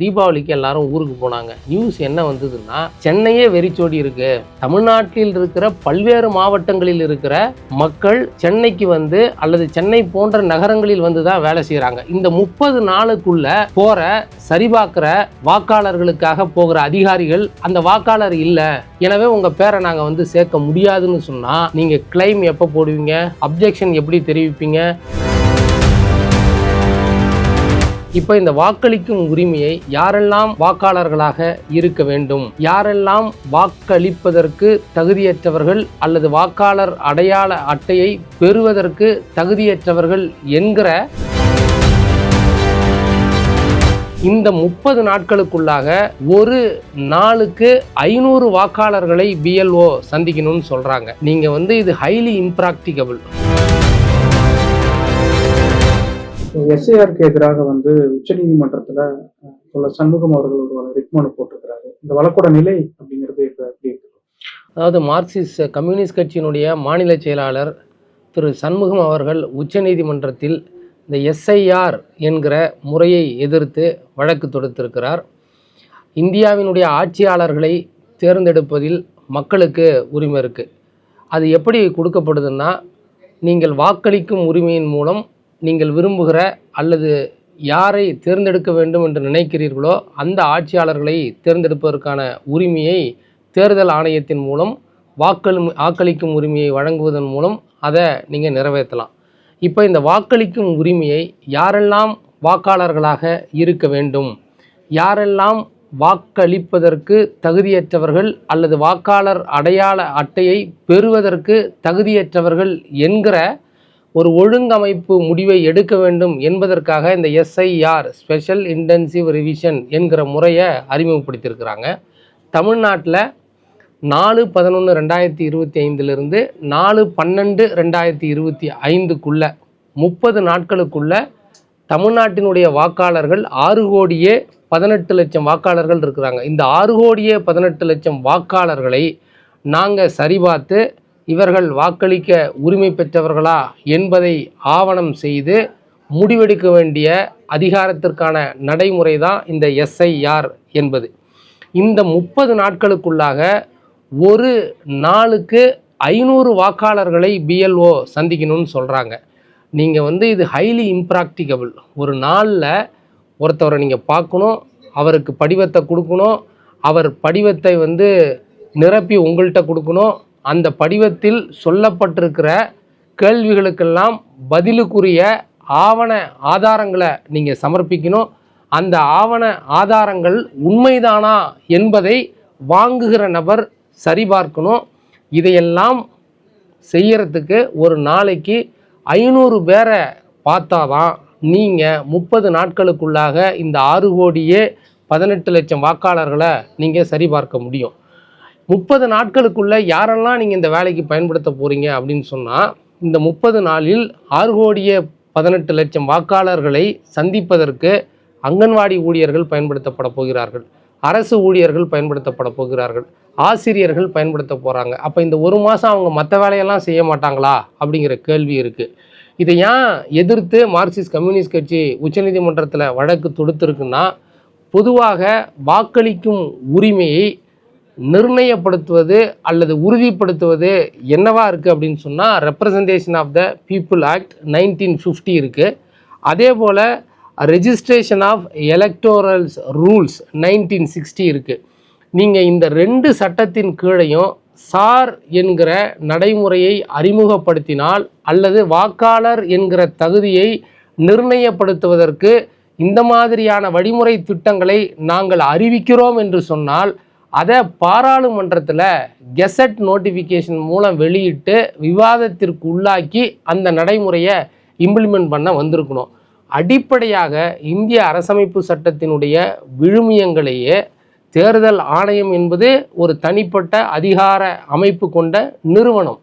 தீபாவளிக்கு எல்லாரும் ஊருக்கு போனாங்க. நியூஸ் என்ன வந்ததுன்னா சென்னையே வெறிச்சோடி இருக்கு. தமிழ்நாட்டில் இருக்கிற பல்வேறு மாவட்டங்களில் இருக்கிற மக்கள் சென்னைக்கு வந்து அல்லது சென்னை போன்ற நகரங்களில் வந்து தான் வேலை செய்கிறாங்க இந்த முப்பது நாளுக்குள்ள போற சரிபார்க்கிற வாக்காளர்களுக்காக போகிற அதிகாரிகள் அந்த வாக்காளர் இல்லை. எனவே உங்க பேரை நாங்கள் வந்து சேர்க்க முடியாதுன்னு சொன்னா நீங்க கிளைம் எப்போ போடுவீங்க? அப்ஜெக்ஷன் எப்படி தெரிவிப்பீங்க? இப்போ இந்த வாக்களிக்கும் உரிமையை யாரெல்லாம் வாக்காளர்களாக இருக்க வேண்டும்? யாரெல்லாம் வாக்களிப்பதற்கு தகுதியற்றவர்கள் அல்லது வாக்காளர் அடையாள அட்டையை பெறுவதற்கு தகுதியற்றவர்கள் என்கிற இந்த முப்பது நாட்களுக்குள்ளாக ஒரு நாளுக்கு ஐநூறு வாக்காளர்களை பிஎல்ஓ சந்திக்கணும்னு சொல்கிறாங்க நீங்கள் வந்து இது ஹைலி இம்ப்ராக்டிகபிள் எஸ்ஐஆருக்கு எதிராக வந்து உச்சநீதிமன்றத்தில் அஹ், சொல்ல சண்முகம் அவர்கள் ஒரு ரிட் மனு போட்டிருக்கிறாரு. இந்த வழக்கோட நிலை அப்படிங்கிறது எப்படி இருக்கு? அதாவது மார்க்சிஸ்ட் கம்யூனிஸ்ட் கட்சியினுடைய மாநில செயலாளர் திரு சண்முகம் அவர்கள் உச்சநீதிமன்றத்தில் இந்த எஸ்ஐஆர் என்கிற முறையை எதிர்த்து வழக்கு தொடுத்திருக்கிறார். இந்தியாவினுடைய ஆட்சியாளர்களை தேர்ந்தெடுப்பதில் மக்களுக்கு உரிமை இருக்குது அது எப்படி கொடுக்கப்படுதுன்னா நீங்கள் வாக்களிக்கும் உரிமையின் மூலம் நீங்கள் விரும்புகிற அல்லது யாரை தேர்ந்தெடுக்க வேண்டும் என்று நினைக்கிறீர்களோ அந்த ஆட்சியாளர்களை தேர்ந்தெடுப்பதற்கான உரிமையை தேர்தல் ஆணையத்தின் மூலம் வாக்களி வாக்களிக்கும் உரிமையை வழங்குவதன் மூலம் அதை நீங்கள் நிறைவேற்றலாம். இப்போ இந்த வாக்களிக்கும் உரிமையை யாரெல்லாம் வாக்காளர்களாக இருக்க வேண்டும்? யாரெல்லாம் வாக்களிப்பதற்கு தகுதியற்றவர்கள் அல்லது வாக்காளர் அடையாள அட்டையை பெறுவதற்கு தகுதியற்றவர்கள் என்கிற ஒரு ஒழுங்கமைப்பு முடிவை எடுக்க வேண்டும் என்பதற்காக இந்த எஸ்ஐஆர் ஸ்பெஷல் இன்டென்சிவ் ரிவிஷன் என்கிற முறையை அறிமுகப்படுத்தியிருக்கிறாங்க. தமிழ்நாட்டில் நாலு பதினொன்று ரெண்டாயிரத்தி இருபத்தி ஐந்துலேருந்து நாலு பன்னெண்டு ரெண்டாயிரத்தி இருபத்தி ஐந்துக்குள்ள முப்பது நாட்களுக்குள்ள தமிழ்நாட்டினுடைய வாக்காளர்கள் ஆறு கோடியே பதினெட்டு லட்சம் வாக்காளர்கள் இருக்கிறாங்க. இந்த ஆறு கோடியே பதினெட்டு லட்சம் வாக்காளர்களை நாங்கள் சரிபார்த்து இவர்கள் வாக்களிக்க உரிமை பெற்றவர்களா என்பதை ஆவணம் செய்து முடிவெடுக்க வேண்டிய அதிகாரத்திற்கான நடைமுறை தான் இந்த எஸ்ஐஆர் என்பது. இந்த முப்பது நாட்களுக்குள்ளாக ஒரு நாளுக்கு ஐநூறு வாக்காளர்களை பிஎல்ஓ சந்திக்கணும்னு சொல்கிறாங்க நீங்கள் வந்து இது ஹைலி இம்ப்ராக்டிகபிள் ஒரு நாளில் ஒருத்தவரை நீங்கள் பார்க்கணும் அவருக்கு படிவத்தை கொடுக்கணும் அவர் படிவத்தை வந்து நிரப்பி உங்கள்கிட்ட கொடுக்கணும் அந்த படிவத்தில் சொல்லப்பட்டிருக்கிற கேள்விகளுக்கெல்லாம் பதிலுக்குரிய ஆவண ஆதாரங்களை நீங்கள் சமர்ப்பிக்கணும். அந்த ஆவண ஆதாரங்கள் உண்மைதானா என்பதை வாங்குகிற நபர் சரிபார்க்கணும் இதையெல்லாம் செய்யறதுக்கு ஒரு நாளைக்கு ஐநூறு பேரை பார்த்தாதான் நீங்கள் முப்பது நாட்களுக்குள்ளாக இந்த ஆறு கோடியே பதினெட்டு லட்சம் வாக்காளர்களை நீங்கள் சரிபார்க்க முடியும். முப்பது நாட்களுக்குள்ளே யாரெல்லாம் நீங்கள் இந்த வேலைக்கு பயன்படுத்த போகிறீங்க அப்படின்னு சொன்னால் இந்த முப்பது நாளில் ஆறு கோடியே பதினெட்டு லட்சம் வாக்காளர்களை சந்திப்பதற்கு அங்கன்வாடி ஊழியர்கள் பயன்படுத்தப்பட போகிறார்கள். அரசு ஊழியர்கள் பயன்படுத்தப்பட போகிறார்கள். ஆசிரியர்கள் பயன்படுத்த போகிறாங்க அப்போ இந்த ஒரு மாதம் அவங்க மற்ற வேலையெல்லாம் செய்ய மாட்டாங்களா? அப்படிங்கிற கேள்வி இருக்குது இதை ஏன் எதிர்த்து மார்க்சிஸ்ட் கம்யூனிஸ்ட் கட்சி உச்சநீதிமன்றத்தில் வழக்கு தொடுத்திருக்குன்னா பொதுவாக வாக்களிக்கும் உரிமையை நிர்ணயப்படுத்துவது அல்லது உறுதிப்படுத்துவது என்னவா இருக்குது அப்படின்னு சொன்னால் representation of the people act nineteen fifty இருக்குது அதே போல் registration of electorals rules nineteen sixty இருக்குது நீங்கள் இந்த ரெண்டு சட்டத்தின் கீழையும் சார் என்கிற நடைமுறையை அறிமுகப்படுத்தினால் அல்லது வாக்காளர் என்கிற தகுதியை நிர்ணயப்படுத்துவதற்கு இந்த மாதிரியான வழிமுறை திட்டங்களை நாங்கள் அறிவிக்கிறோம் என்று சொன்னால் அதை பாராளுமன்றத்தில் கெசட் நோட்டிஃபிகேஷன் மூலம் வெளியிட்டு விவாதத்திற்கு உள்ளாக்கி அந்த நடைமுறையை இம்ப்ளிமெண்ட் பண்ண வந்திருக்கணும். அடிப்படையாக இந்திய அரசமைப்பு சட்டத்தினுடைய விழுமியங்களையே தேர்தல் ஆணையம் என்பது ஒரு தனிப்பட்ட அதிகார அமைப்பு கொண்ட நிறுவனம்.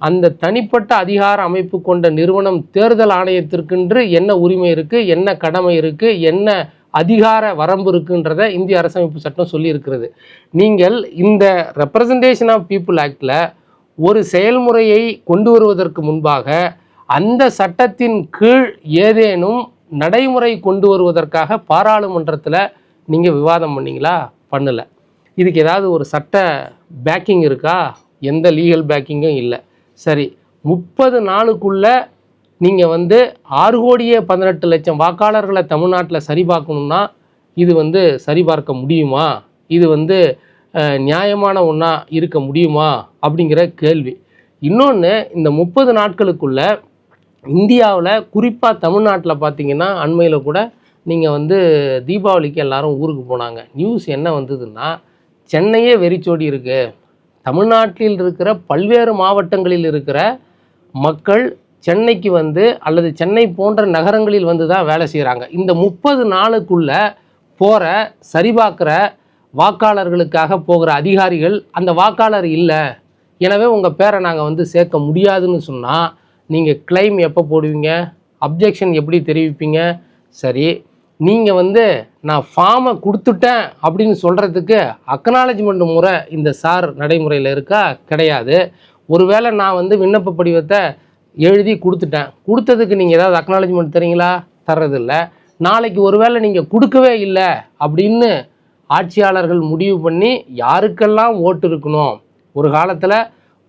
அந்த தனிப்பட்ட அதிகார அமைப்பு கொண்ட நிறுவனம் தேர்தல் ஆணையத்திற்கென்று என்ன உரிமை இருக்குது என்ன கடமை இருக்குது என்ன அதிகார வரம்பு இருக்குன்றத இந்திய அரசமைப்பு சட்டம் சொல்லியிருக்கிறது. நீங்கள் இந்த ரெப்ரசன்டேஷன் ஆஃப் பீப்புள் ஆக்டில் ஒரு செயல்முறையை கொண்டு வருவதற்கு முன்பாக அந்த சட்டத்தின் கீழ் ஏதேனும் நடைமுறை கொண்டு வருவதற்காக பாராளுமன்றத்தில் நீங்கள் விவாதம் பண்ணீங்களா? பண்ணலை. இதுக்கு ஏதாவது ஒரு சட்ட பேக்கிங் இருக்கா? எந்த லீகல் பேக்கிங்கும் இல்லை. சரி முப்பது நாளுக்குள்ளே நீங்கள் வந்து ஆறு கோடியே பதினெட்டு லட்சம் வாக்காளர்களை தமிழ்நாட்டில் சரிபார்க்கணும்னா இது வந்து சரிபார்க்க முடியுமா? இது வந்து நியாயமான ஒன்றா இருக்க முடியுமா? அப்படிங்கிற கேள்வி. இன்னொன்று இந்த முப்பது நாட்களுக்குள்ள இந்தியாவில் குறிப்பாக தமிழ்நாட்டில் பார்த்தீங்கன்னா அண்மையில் கூட நீங்கள் வந்து தீபாவளிக்கு எல்லாரும் ஊருக்கு போனாங்க. நியூஸ் என்ன வந்ததுன்னா சென்னையே வெறிச்சோடி இருக்குது தமிழ்நாட்டில் இருக்கிற பல்வேறு மாவட்டங்களில் இருக்கிற மக்கள் சென்னைக்கு வந்து அல்லது சென்னை போன்ற நகரங்களில் வந்து தான் வேலை செய்கிறாங்க இந்த முப்பது நாளுக்குள்ள போகிற சரிபார்க்குற வாக்காளர்களுக்காக போகிற அதிகாரிகள் அந்த வாக்காளர் இல்லை. எனவே உங்கள் பேரை நாங்கள் வந்து சேர்க்க முடியாதுன்னு சொன்னால் நீங்கள் கிளைம் எப்போ போடுவீங்க? அப்ஜெக்ஷன் எப்படி தெரிவிப்பீங்க? சரி நீங்கள் வந்து நான் ஃபார்மை கொடுத்துட்டேன் அப்படின்னு சொல்கிறதுக்கு அக்னாலஜ்மெண்ட் முறை இந்த சார் நடைமுறையில் இருக்கா? கிடையாது. ஒருவேளை நான் வந்து விண்ணப்ப படிவத்தை எழுதி கொடுத்துட்டேன். கொடுத்ததுக்கு நீங்கள் ஏதாவது அக்னாலஜ்மெண்ட் தரீங்களா தர்றதில்ல. நாளைக்கு ஒருவேளை நீங்கள் கொடுக்கவே இல்லை அப்படின்னு ஆட்சியாளர்கள் முடிவு பண்ணி யாருக்கெல்லாம் ஓட்டு இருக்கணும்? ஒரு காலத்தில்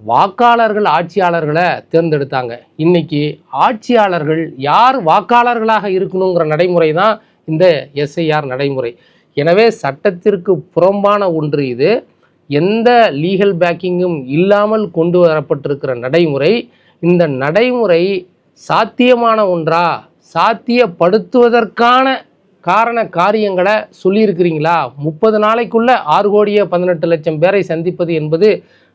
வாக்காளர்கள் ஆட்சியாளர்களை தேர்ந்தெடுத்தாங்க. இன்னைக்கு ஆட்சியாளர்கள் யார் வாக்காளர்களாக இருக்கணுங்கிற நடைமுறை தான் இந்த எஸ்ஐஆர் நடைமுறை. எனவே சட்டத்திற்கு புறம்பான ஒன்று இது. எந்த லீகல் பேக்கிங்கும் இல்லாமல் கொண்டு வரப்பட்டிருக்கிற நடைமுறை இந்த நடைமுறை சாத்தியமான ஒன்றா? சாத்தியப்படுத்துவதற்கான காரண காரியங்களை சொல்லியிருக்கிறீங்களா? முப்பது நாளைக்குள்ளே ஆறு கோடியே பதினெட்டு லட்சம் பேரை சந்திப்பது என்பது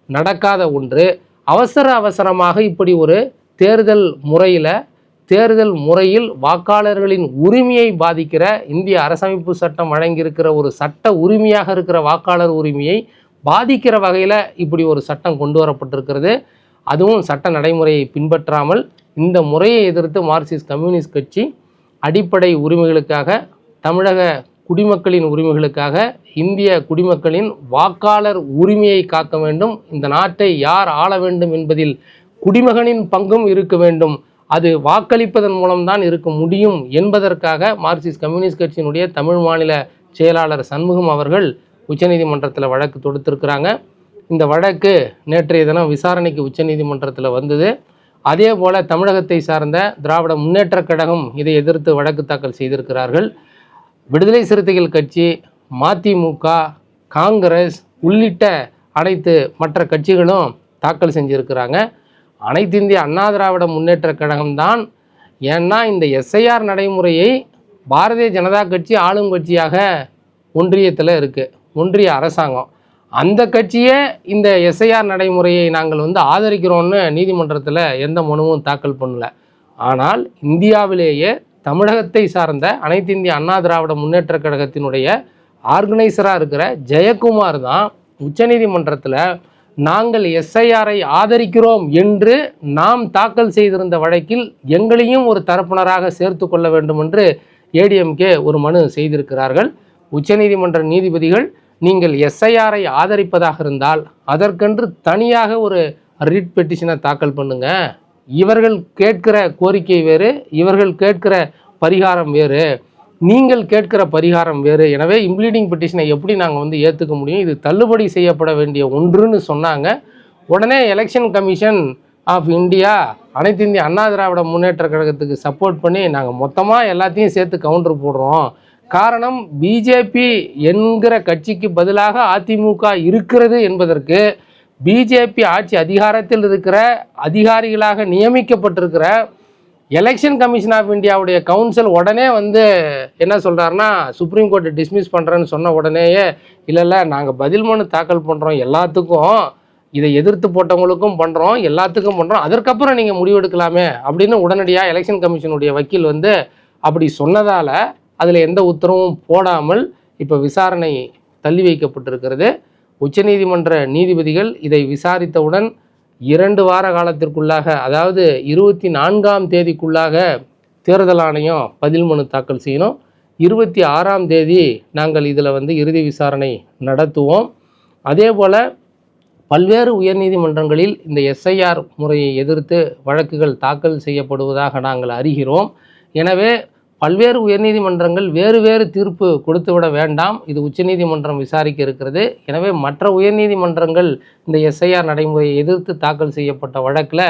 நடக்காத ஒன்று. அவசர அவசரமாக இப்படி ஒரு தேர்தல் முறையில் தேர்தல் முறையில் வாக்காளர்களின் உரிமையை பாதிக்கிற இந்திய அரசமைப்பு சட்டம் வழங்கியிருக்கிற ஒரு சட்ட உரிமையாக இருக்கிற வாக்காளர் உரிமையை பாதிக்கிற வகையில் இப்படி ஒரு சட்டம் கொண்டு வரப்பட்டிருக்கிறது. அதுவும் சட்ட நடைமுறையை பின்பற்றாமல் இந்த முறையை எதிர்த்து மார்க்சிஸ்ட் கம்யூனிஸ்ட் கட்சி அடிப்படை உரிமைகளுக்காக தமிழக குடிமக்களின் உரிமைகளுக்காக இந்திய குடிமக்களின் வாக்காளர் உரிமையை காக்க வேண்டும். இந்த நாட்டை யார் ஆள வேண்டும் என்பதில் குடிமகனின் பங்கும் இருக்க வேண்டும். அது வாக்களிப்பதன் மூலம்தான் இருக்க முடியும் என்பதற்காக மார்க்சிஸ்ட் கம்யூனிஸ்ட் கட்சியினுடைய தமிழ் மாநில செயலாளர் சண்முகம் அவர்கள் உச்சநீதிமன்றத்தில் வழக்கு தொடுத்திருக்கிறாங்க. இந்த வழக்கு நேற்றைய தினம் விசாரணைக்கு உச்சநீதிமன்றத்தில் வந்தது. அதே போல் தமிழகத்தை சார்ந்த திராவிட முன்னேற்றக் கழகம் இதை எதிர்த்து வழக்கு தாக்கல் செய்திருக்கிறார்கள். விடுதலை சிறுத்தைகள் கட்சி மதிமுக காங்கிரஸ் உள்ளிட்ட அனைத்து மற்ற கட்சிகளும் தாக்கல் செஞ்சுருக்கிறாங்க. அனைத்து இந்திய அண்ணா திராவிட முன்னேற்றக் கழகம்தான் ஏன்னா இந்த எஸ்ஐஆர் நடைமுறையை பாரதிய ஜனதா கட்சி ஆளும் கட்சியாக ஒன்றியத்தில் இருக்குது ஒன்றிய அரசாங்கம். அந்த கட்சியே இந்த எஸ்ஐஆர் நடைமுறையை நாங்கள் வந்து ஆதரிக்கிறோம்னு நீதிமன்றத்தில் எந்த மனுவும் தாக்கல் பண்ணல. ஆனால் இந்தியாவிலேயே தமிழகத்தை சார்ந்த அனைத்து இந்திய அண்ணா திராவிட முன்னேற்றக் கழகத்தினுடைய ஆர்கனைசராக இருக்கிற ஜெயக்குமார் தான் உச்சநீதிமன்றத்தில் நாங்கள் எஸ்ஐஆரை ஆதரிக்கிறோம் என்று நாம் தாக்கல் செய்திருந்த வழக்கில் எங்களையும் ஒரு தரப்பினராக சேர்த்து கொள்ள வேண்டும் என்று ஏடிஎம்கே ஒரு மனு செய்திருக்கிறார்கள். உச்சநீதிமன்ற நீதிபதிகள் நீங்கள் எஸ்ஐஆரை ஆதரிப்பதாக இருந்தால் அதற்கென்று தனியாக ஒரு ரிட் பெட்டிஷனை தாக்கல் பண்ணுங்க. இவர்கள் கேட்கிற கோரிக்கை வேறு இவர்கள் கேட்கிற பரிகாரம் வேறு. நீங்கள் கேட்கிற பரிகாரம் வேறு. எனவே இம்ப்ளீடிங் பெட்டிஷனை எப்படி நாங்கள் வந்து ஏற்றுக்க முடியும்? இது தள்ளுபடி செய்யப்பட வேண்டிய ஒன்றுன்னு சொன்னாங்க. உடனே எலெக்ஷன் கமிஷன் ஆஃப் இந்தியா அனைத்து இந்திய அண்ணா திராவிட முன்னேற்ற கழகத்துக்கு சப்போர்ட் பண்ணி நாங்கள் மொத்தமாக எல்லாத்தையும் சேர்த்து கவுண்டர் போடுறோம். காரணம் பிஜேபி என்கிற கட்சிக்கு பதிலாக அதிமுக இருக்கிறது என்பதற்கு பிஜேபி ஆட்சி அதிகாரத்தில் இருக்கிற அதிகாரிகளாக நியமிக்கப்பட்டிருக்கிற எலெக்ஷன் கமிஷன் ஆஃப் இந்தியாவுடைய கவுன்சில் உடனே வந்து என்ன சொல்கிறாருன்னா சுப்ரீம் கோர்ட்டை டிஸ்மிஸ் பண்ணுறேன்னு சொன்ன உடனேயே இல்லை இல்லை நாங்கள் பதில் மனு தாக்கல் பண்ணுறோம் எல்லாத்துக்கும் இதை எதிர்த்து போட்டவங்களுக்கும் பண்ணுறோம் எல்லாத்துக்கும் பண்ணுறோம் அதற்கப்புறம் நீங்கள் முடிவெடுக்கலாமே அப்படின்னு உடனடியாக எலெக்ஷன் கமிஷனுடைய வக்கீல் வந்து அப்படி சொன்னதால் அதில் எந்த உத்தரவும் போடாமல் இப்போ விசாரணை தள்ளி வைக்கப்பட்டிருக்கிறது. உச்சநீதிமன்ற நீதிபதிகள் இதை விசாரித்தவுடன் இரண்டு வார காலத்திற்குள்ளாக அதாவது இருபத்தி நான்காம் தேதிக்குள்ளாக தேர்தல் ஆணையம் பதில் மனு தாக்கல் செய்யணும். இருபத்தி ஆறாம் தேதி நாங்கள் இதில் வந்து இறுதி விசாரணை நடத்துவோம். அதே போல் பல்வேறு உயர்நீதிமன்றங்களில் இந்த எஸ்ஐஆர் முறையை எதிர்த்து வழக்குகள் தாக்கல் செய்யப்படுவதாக நாங்கள் அறிகிறோம். எனவே பல்வேறு உயர்நீதிமன்றங்கள் வேறு வேறு தீர்ப்பு கொடுத்து விட வேண்டாம். இது உச்சநீதிமன்றம் விசாரிக்க இருக்கிறது. எனவே மற்ற உயர்நீதிமன்றங்கள் இந்த எஸ்ஐஆர் நடைமுறையை எதிர்த்து தாக்கல் செய்யப்பட்ட வழக்கில்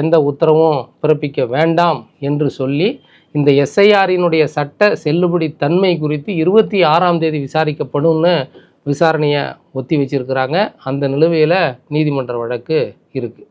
எந்த உத்தரவும் பிறப்பிக்க வேண்டாம் என்று சொல்லி இந்த எஸ்ஐஆரினுடைய சட்ட செல்லுபடி தன்மை குறித்து இருபத்தி ஆறாம் தேதி விசாரிக்கப்படும்னு விசாரணையை ஒத்தி வச்சிருக்கிறாங்க. அந்த நிலுவையில் நீதிமன்ற வழக்கு இருக்குது